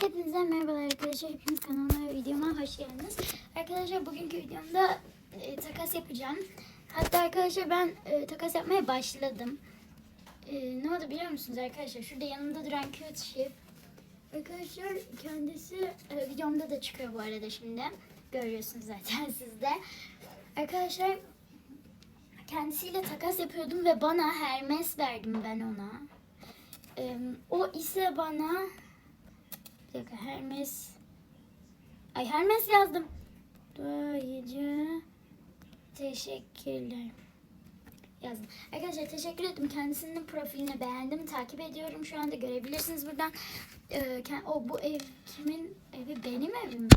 Hepinize merhabalar arkadaşlar. Hepiniz kanalıma ve videoma hoş geldiniz. Arkadaşlar bugünkü videomda e, takas yapacağım. Hatta arkadaşlar ben e, takas yapmaya başladım. E, ne oldu biliyor musunuz arkadaşlar? Şurada yanımda duran cute ship. Arkadaşlar kendisi e, videomda da çıkıyor bu arada şimdi. Görüyorsunuz zaten siz de. Arkadaşlar kendisiyle takas yapıyordum ve bana Hermes verdim ben ona. E, o ise bana dakika Hermes. Ay Hermes yazdım. Duayıcı. Teşekkürler. Yazdım. Arkadaşlar teşekkür ettim. Kendisinin profilini beğendim. Takip ediyorum. Şu anda görebilirsiniz buradan. Ee, o bu ev kimin evi? Benim evim mi?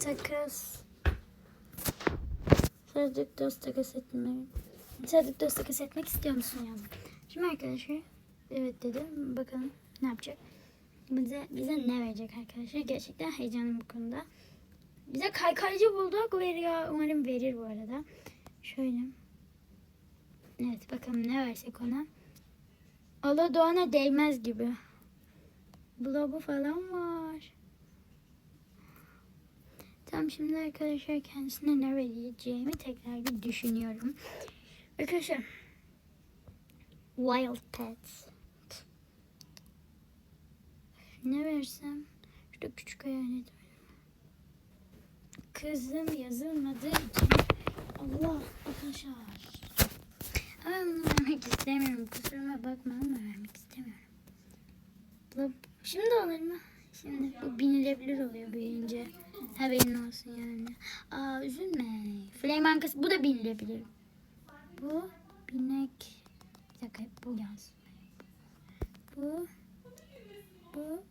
Takas. Sadık dost takas etmek. Sadık dost takas etmek istiyor musun yani? Şimdi arkadaşlar evet dedim. Bakalım ne yapacak. Bize, bize ne verecek arkadaşlar? Gerçekten heyecanlıyım bu konuda. Bize kaykaycı bulduk veriyor. Umarım verir bu arada. Şöyle. Evet bakalım ne versek ona. Allah doğana değmez gibi. Blobu falan var. Tamam şimdi arkadaşlar kendisine ne vereceğimi tekrar bir düşünüyorum. Arkadaşlar. Wild Pets. Ne versem? Şurada küçük hayalet var. Kızım yazılmadığı için Allah arkadaşlar. Ama bunu vermek istemiyorum. Kusuruma bakma ama vermek istemiyorum. Şimdi alır mı? Şimdi bu binilebilir oluyor büyüyünce. Haberin olsun yani. Aa üzülme. Flame Ankası bu da binilebilir. Bu binek. Bir dakika bu yazsın. Bu. Bu.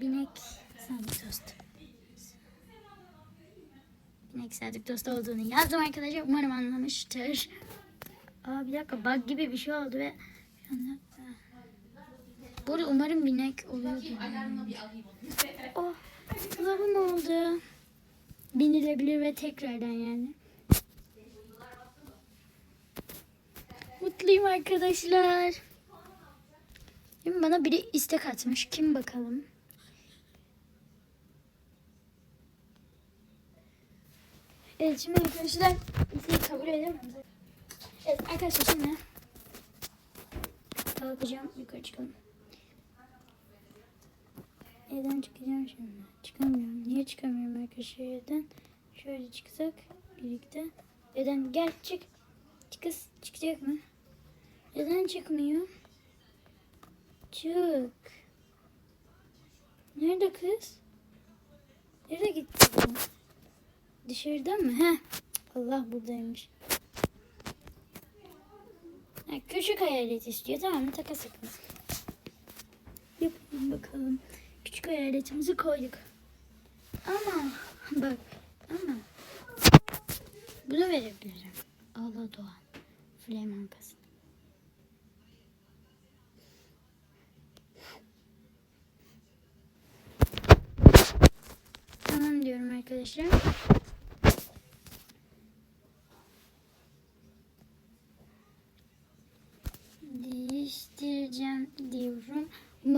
Binek sadık dost. Binek sadık dost olduğunu yazdım arkadaşlar. Umarım anlamıştır. Aa bir dakika bug gibi bir şey oldu ve şu anda bu arada umarım binek oluyor. Oh, kılavum oldu. Binilebilir ve tekrardan yani. Mutluyum arkadaşlar. Şimdi bana biri istek atmış. Kim bakalım? Evet şimdi arkadaşlar isteği kabul edemem. Evet arkadaşlar şimdi kalkacağım yukarı çıkalım. Evden çıkacağım şimdi. Çıkamıyorum. Niye çıkamıyorum arkadaşlar evden? Şöyle çıksak birlikte. Evden gel çık. Çık kız. Çıkacak mı? Neden çıkmıyor? Çık. Nerede kız? Nereye gitti bu? Dışarıda mı? Heh. Allah buradaymış. Ha, küçük hayalet istiyor. Tamam? Takas yapalım. Yapalım bakalım. Hayaletimizi koyduk. Ama bak ama bunu verebilirim. Allah Doğan. Flame Ankası. Tamam diyorum arkadaşlar. Değiştireceğim diyorum.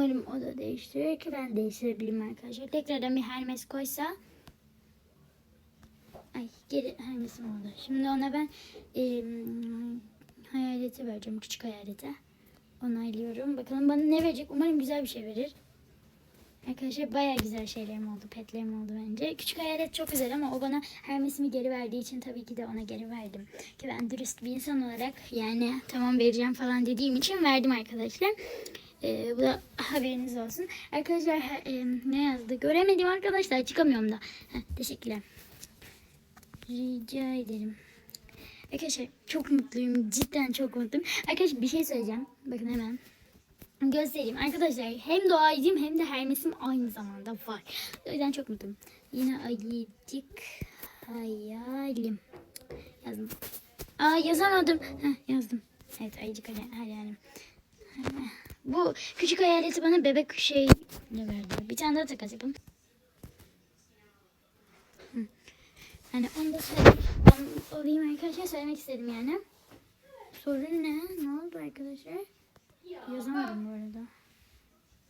Umarım o da değiştirir ki ben değiştirebilirim arkadaşlar. Tekrardan bir Hermes koysa. Ay geri Hermes'im oldu. Şimdi ona ben e, hayaleti vereceğim. Küçük hayalete. Onaylıyorum. Bakalım bana ne verecek. Umarım güzel bir şey verir. Arkadaşlar baya güzel şeylerim oldu. Petlerim oldu bence. Küçük hayalet çok güzel ama o bana Hermes'imi geri verdiği için tabii ki de ona geri verdim. Ki ben dürüst bir insan olarak yani tamam vereceğim falan dediğim için verdim arkadaşlar. Ee, bu da haberiniz olsun. Arkadaşlar e, ne yazdı? Göremedim arkadaşlar. Çıkamıyorum da. Heh, teşekkürler. Rica ederim. Arkadaşlar çok mutluyum. Cidden çok mutluyum. Arkadaşlar bir şey söyleyeceğim. Bakın hemen. Göstereyim. Arkadaşlar hem doğaycıyım hem de Hermes'im aynı zamanda var. O yüzden çok mutluyum. Yine ayıcık. hayalim. Yazdım. Aa yazamadım. Heh, yazdım. Evet ayıcık hay- hayalim. Bu küçük hayaleti bana bebek şey ne verdi? Bir tane daha takas yapalım. Yani onu da söyleyeyim. Olayım arkadaşlar söylemek istedim yani. Sorun ne? Ne oldu arkadaşlar? Yazamadım bu arada.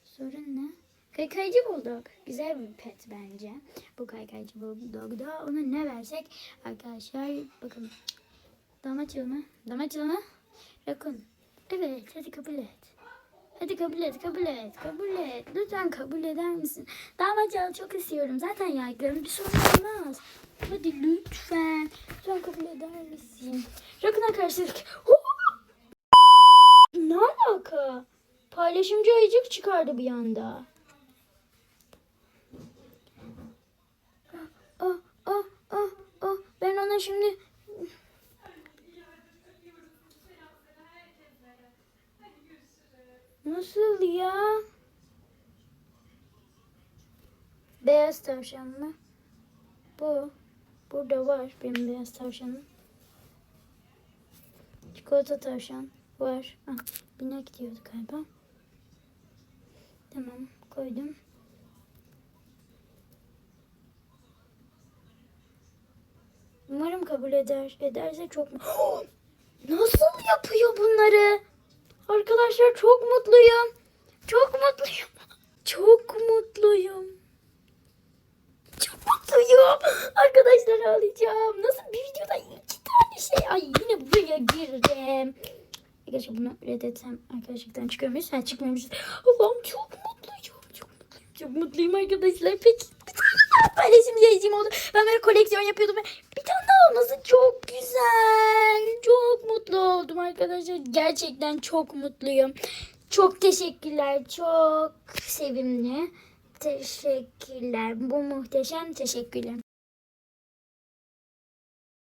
Sorun ne? Kaykaycı bulduk. Güzel bir pet bence. Bu kaykaycı bulduk da ona ne versek arkadaşlar bakın. Damat yılmı. Rakun. Evet hadi kabul et. Hadi kabul et, kabul et, kabul et. Lütfen kabul eder misin? Damat yağı çok istiyorum. Zaten yaygın bir sorun olmaz. Hadi lütfen. Lütfen kabul eder misin? Rakuna karşılık. Ne alaka? Paylaşımcı ayıcık çıkardı bir anda. Ah, ah, ah, ah. Ben ona şimdi... Nasıl ya? Beyaz tavşan mı? Bu. Burada var benim beyaz tavşanım. Çikolata tavşan var. Ah, binek diyordu galiba. Tamam koydum. Umarım kabul eder. Ederse çok mu? Nasıl bunları? Arkadaşlar çok mutluyum. Çok mutluyum. Çok mutluyum. Çok mutluyum. Arkadaşlar ağlayacağım. Nasıl bir videoda iki tane şey. Ay yine buraya girdim. Arkadaşlar bunu reddetsem arkadaşlıktan çıkıyor muyuz? Ha çıkmıyormuşuz. Allah'ım çok mutluyum. Çok mutluyum. Çok mutluyum arkadaşlar. Peki bir tane daha paylaşım yayıncım oldu. Ben böyle koleksiyon yapıyordum. Bir tane daha olması çok güzel. Arkadaşlar. Gerçekten çok mutluyum. Çok teşekkürler. Çok sevimli. Teşekkürler. Bu muhteşem teşekkürler.